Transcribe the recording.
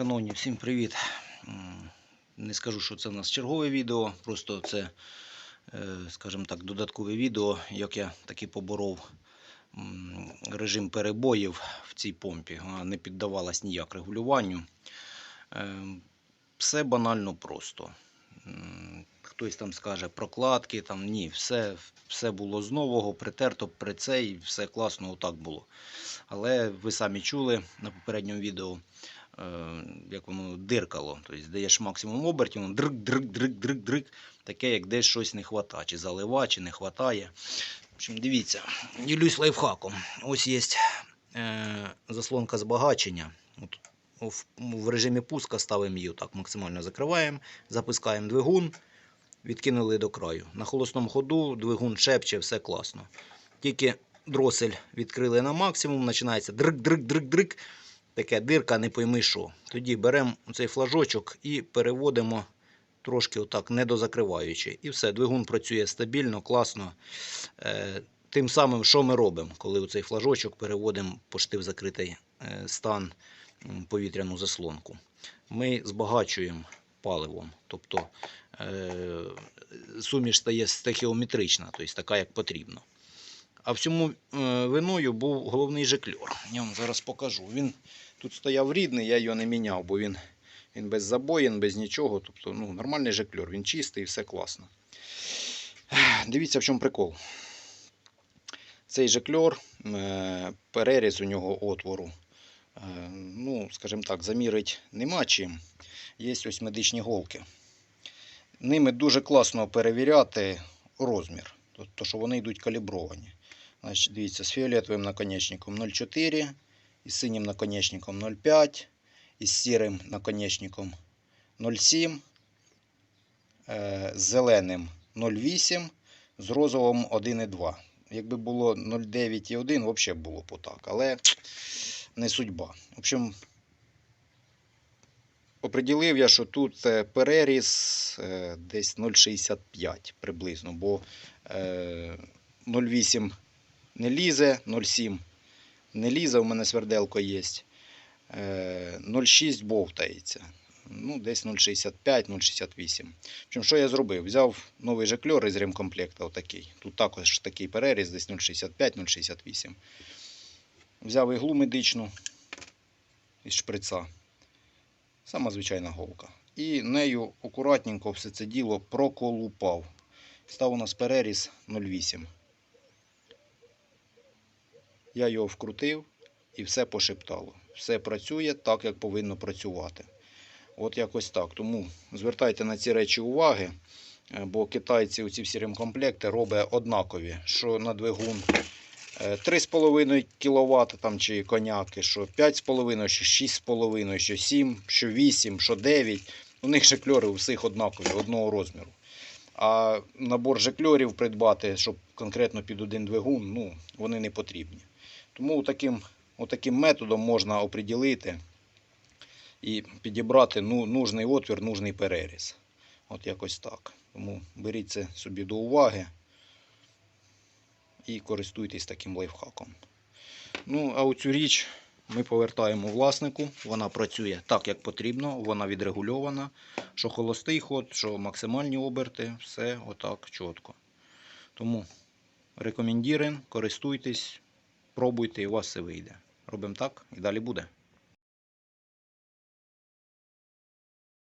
Шановні, всім привіт. Не скажу, що це у нас чергове відео, просто це, е, скажімо так, додаткове відео, як я таки поборов режим перебоїв в цій помпі. Вона не піддавалась ніяк регулюванню. Е, Все банально просто. Хтось там скаже прокладки, там ні, все, все було з нового, притерто при цей, все класно, отак було. Але ви самі чули на попередньому відео, як воно диркало. Тобто даєш максимум обертів, воно дрик, дрик, дрик, дрик, дрик. Таке, як десь щось не вистачає, чи залива, чи не вистачає. В дивіться, ділюсь лайфхаком. Ось є е, заслонка збагачення. В, в режимі пуска ставимо її так, максимально закриваємо, запускаємо двигун, відкинули до краю. На холосному ходу двигун шепче, все класно. Тільки дросель відкрили на максимум, починається дрик-дрик-дрик-дрик. Таке дирка, не пойми що. Тоді беремо цей флажочок і переводимо трошки отак, недозакриваючи. І все, двигун працює стабільно, класно. Е, тим самим, що ми робимо, коли цей флажочок переводимо почти в закритий е, стан повітряну заслонку. Ми збагачуємо паливом. Тобто е, суміш стає стехіометрична, тобто така, як потрібно. А всьому е, виною був головний жекльор. Я вам зараз покажу. Він тут стояв рідний, я його не міняв, бо він, він без забоїн, без нічого. Тобто ну, нормальний жекльор, він чистий, все класно. Дивіться, в чому прикол. Цей жекльор, е, переріз у нього отвору. е, Ну, скажімо так, замірить нема чим. Є ось медичні голки. Ними дуже класно перевіряти розмір, тобто, що вони йдуть калібровані. Значить, дивіться, з фіолетовим наконечником 0,4, із синім наконечником 0,5, із сірим наконечником 0,7, е, з зеленим 0,8, з розовим 1,2. Якби було 0,9 і 1, взагалі було б отак. Але не судьба. В общем, оприділив я, що тут е, переріз е, десь 0,65 приблизно, бо е, 0,8 не лізе, 0,7 не лізе, у мене сверделко є. Е, 0,6 бовтається. Ну, десь 0,65, 0,68. В що я зробив? Взяв новий жакльор із ремкомплекта, отакий. Тут також такий переріз, десь 0,65, 0,68. Взяв іглу медичну із шприца. Сама звичайна голка. І нею акуратненько все це діло проколупав. Став у нас переріз 0,8. Я його вкрутив і все пошептало. Все працює так, як повинно працювати. От якось так. Тому звертайте на ці речі уваги, е, бо китайці у ці всі ремкомплекти роблять однакові, що на двигун е, 3,5 кВт там, чи коняки, що 5,5, що 6,5, що 7, що 8, що 9. У них жекльори у всіх однакові, одного розміру. А набор жекльорів придбати, щоб конкретно під один двигун, ну, вони не потрібні. Тому таким, таким методом можна оприділити і підібрати ну, нужний отвір, нужний переріз. От якось так. Тому беріть це собі до уваги і користуйтесь таким лайфхаком. Ну, а оцю річ ми повертаємо власнику. Вона працює так, як потрібно, вона відрегульована. Що холостий ход, що максимальні оберти, все отак чітко. Тому рекомендуємо, користуйтесь, пробуйте і у вас все вийде. Робимо так і далі буде.